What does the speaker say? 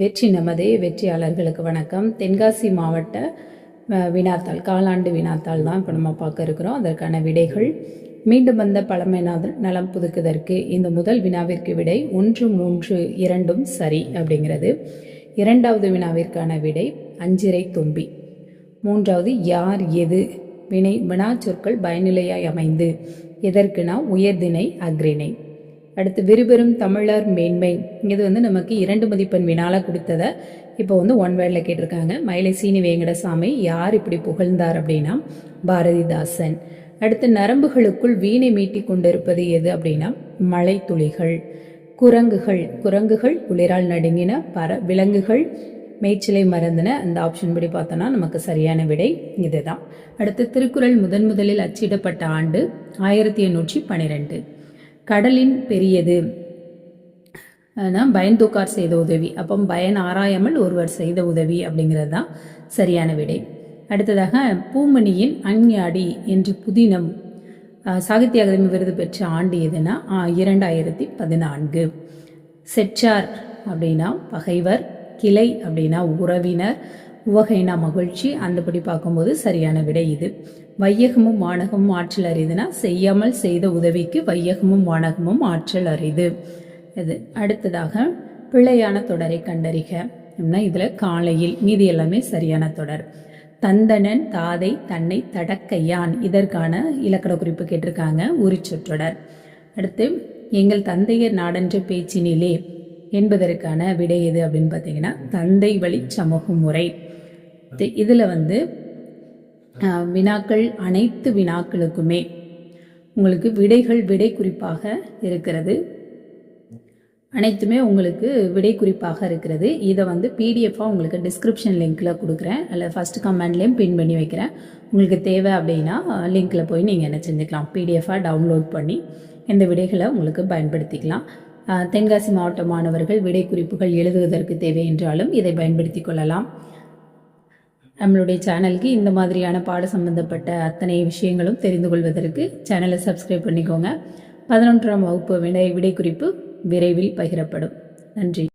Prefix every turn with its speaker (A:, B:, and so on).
A: வெற்றி நமதே வெற்றியாளர்களுக்கு வணக்கம் தென்காசி மாவட்ட வினாத்தாள் காலாண்டு வினாத்தாள் தான் இப்போ நம்ம பார்க்க இருக்கிறோம் அதற்கான விடைகள் மீண்டும் வந்த பழமை நலம் புதுக்குதற்கு இந்த முதல் வினாவிற்கு விடை ஒன்று மூன்று இரண்டும் சரி அப்படிங்கிறது இரண்டாவது வினாவிற்கான விடை அஞ்சிரை தும்பி மூன்றாவது யார் எது வினை வினா சொற்கள் பயனிலையாய் அமைந்து எதற்குனா உயர்தினை அக்ரிணை அடுத்து விறுபெறும் தமிழர் மேன்மை இது வந்து நமக்கு இரண்டு மதிப்பெண் வினால கொடுத்ததை இப்போ வந்து ஒன் வேர்டில் கேட்டிருக்காங்க மயிலை சீனி வேங்கடசாமி யார் இப்படி புகழ்ந்தார் அப்படின்னா பாரதிதாசன் அடுத்து நரம்புகளுக்குள் வீணை மீட்டி கொண்டிருப்பது எது அப்படின்னா மழை துளிகள் குரங்குகள் குரங்குகள் குளிரால் நடுங்கின பற விலங்குகள் மேய்ச்சலை மறந்தன அந்த ஆப்ஷன் படி பார்த்தோன்னா நமக்கு சரியான விடை இதுதான் அடுத்து திருக்குறள் முதன் முதலில் அச்சிடப்பட்ட ஆண்டு ஆயிரத்தி எண்ணூற்றி பன்னிரெண்டு கடலின் பெரியது பயந்தூக்கார் செய்த உதவி அப்போ பயன் ஆராயாமல் ஒருவர் செய்த உதவி அப்படிங்கிறது தான் சரியான விடை அடுத்ததாக பூமணியின் அஞ்ஞாடி என்று புதினம் சாகித்ய அகாதமி விருது பெற்ற ஆண்டு எதுனா இரண்டாயிரத்தி பதினான்கு செச்சார் அப்படின்னா பகைவர் கிளை அப்படின்னா உறவினர் உவகைனா மகிழ்ச்சி அந்தபடி பார்க்கும்போது சரியான விடை இது வையகமும் வானகமும் ஆற்றல் அறிதுனா செய்யாமல் செய்த உதவிக்கு வையகமும் வானகமும் ஆற்றல் அறிது இது அடுத்ததாக பிழையான தொடரை கண்டறிக அப்படின்னா இதில் காலையில் மீதி எல்லாமே சரியான தொடர் தந்தனன் தாதை தன்னை தடக்கையான் இதற்கான இலக்கண குறிப்பு கேட்டிருக்காங்க உரி சொற்றொடர் அடுத்து எங்கள் தந்தையர் நாடென்ற பேச்சினிலே என்பதற்கான விடை எது அப்படின்னு பார்த்தீங்கன்னா தந்தை வழி சமூக முறை இதில் வந்து வினாக்கள் அனைத்து வினாக்களுக்குமே உங்களுக்கு விடைகள் விடை குறிப்பாக இருக்கிறது அனைத்துமே உங்களுக்கு விடை குறிப்பாக இருக்கிறது இதை வந்து பிடிஎஃபாக உங்களுக்கு டிஸ்கிரிப்ஷன் லிங்க்கில் கொடுக்குறேன் அல்லது ஃபஸ்ட் கமெண்ட்லேயும் பின் பண்ணி வைக்கிறேன் உங்களுக்கு தேவை அப்படின்னா லிங்க்கில் போய் நீங்கள் என்ன செஞ்சுக்கலாம் பிடிஎஃபாக டவுன்லோட் பண்ணி இந்த விடைகளை உங்களுக்கு பயன்படுத்திக்கலாம் தென்காசி மாவட்ட மாணவர்கள் விடை குறிப்புகள் எழுதுவதற்கு தேவை என்றாலும் இதை பயன்படுத்தி கொள்ளலாம் நம்மளுடைய சேனலுக்கு இந்த மாதிரியான பாட சம்பந்தப்பட்ட அத்தனை விஷயங்களும் தெரிந்து கொள்வதற்கு சேனலை சப்ஸ்கிரைப் பண்ணிக்கோங்க பதினொன்றாம் வகுப்பு விடை விடை குறிப்பு விரைவில் பகிரப்படும் நன்றி